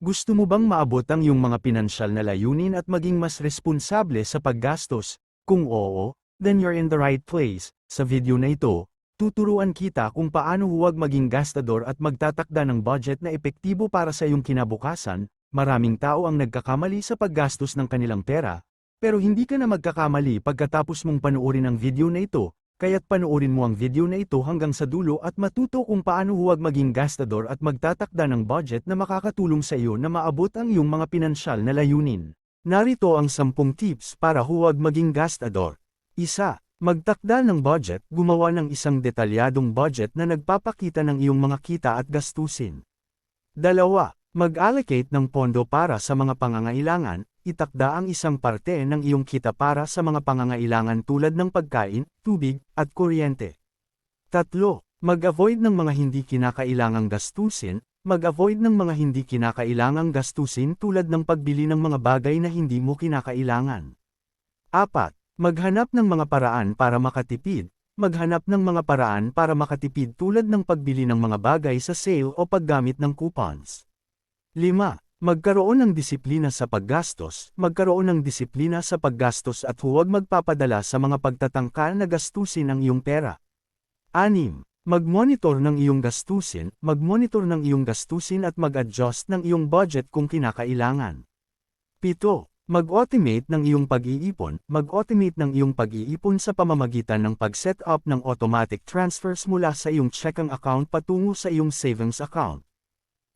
Gusto mo bang maabot ang iyong mga pinansyal na layunin at maging mas responsable sa paggastos? Kung oo, then you're in the right place. Sa video na ito, tuturuan kita kung paano huwag maging gastador at magtatakda ng budget na epektibo para sa iyong kinabukasan. Maraming tao ang nagkakamali sa paggastos ng kanilang pera, pero hindi ka na magkakamali pagkatapos mong panuorin ang video na ito, kaya't panuorin mo ang video na ito hanggang sa dulo at matuto kung paano huwag maging gastador at magtatakda ng budget na makakatulong sa iyo na maabot ang iyong mga pinansyal na layunin. Narito ang 10 tips para huwag maging gastador. Isa, Magtakda ng budget, gumawa ng isang detalyadong budget na nagpapakita ng iyong mga kita at gastusin. Dalawa, Mag-allocate ng pondo para sa mga pangangailangan, itakda ang isang parte ng iyong kita para sa mga pangangailangan tulad ng pagkain, tubig, at kuryente. Tatlo, Mag-avoid ng mga hindi kinakailangang gastusin, mag-avoid ng mga hindi kinakailangang gastusin tulad ng pagbili ng mga bagay na hindi mo kinakailangan. Apat, Maghanap ng mga paraan para makatipid, maghanap ng mga paraan para makatipid tulad ng pagbili ng mga bagay sa sale o paggamit ng coupons. 5. Magkaroon ng disiplina sa paggastos, magkaroon ng disiplina sa paggastos at huwag magpapadala sa mga pagtatangka na gastusin ang iyong pera. 6. Mag-monitor ng iyong gastusin, mag-monitor ng iyong gastusin at mag-adjust ng iyong budget kung kinakailangan. 7. Mag-automate ng iyong pag-iipon, mag-automate ng iyong pag-iipon sa pamamagitan ng pag-set up ng automatic transfers mula sa iyong checking account patungo sa iyong savings account.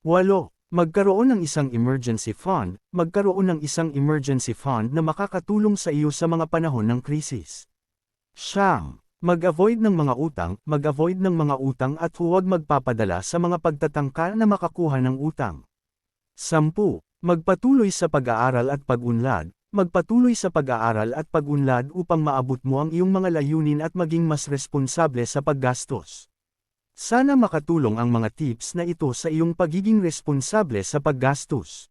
8. Magkaroon ng isang emergency fund, magkaroon ng isang emergency fund na makakatulong sa iyo sa mga panahon ng krisis. Siyam, mag-avoid ng mga utang, mag-avoid ng mga utang at huwag magpapadala sa mga pagtatangka na makakuha ng utang. Sampu, magpatuloy sa pag-aaral at pag-unlad, magpatuloy sa pag-aaral at pag-unlad upang maabot mo ang iyong mga layunin at maging mas responsable sa paggastos. Sana makatulong ang mga tips na ito sa iyong pagiging responsable sa paggastos.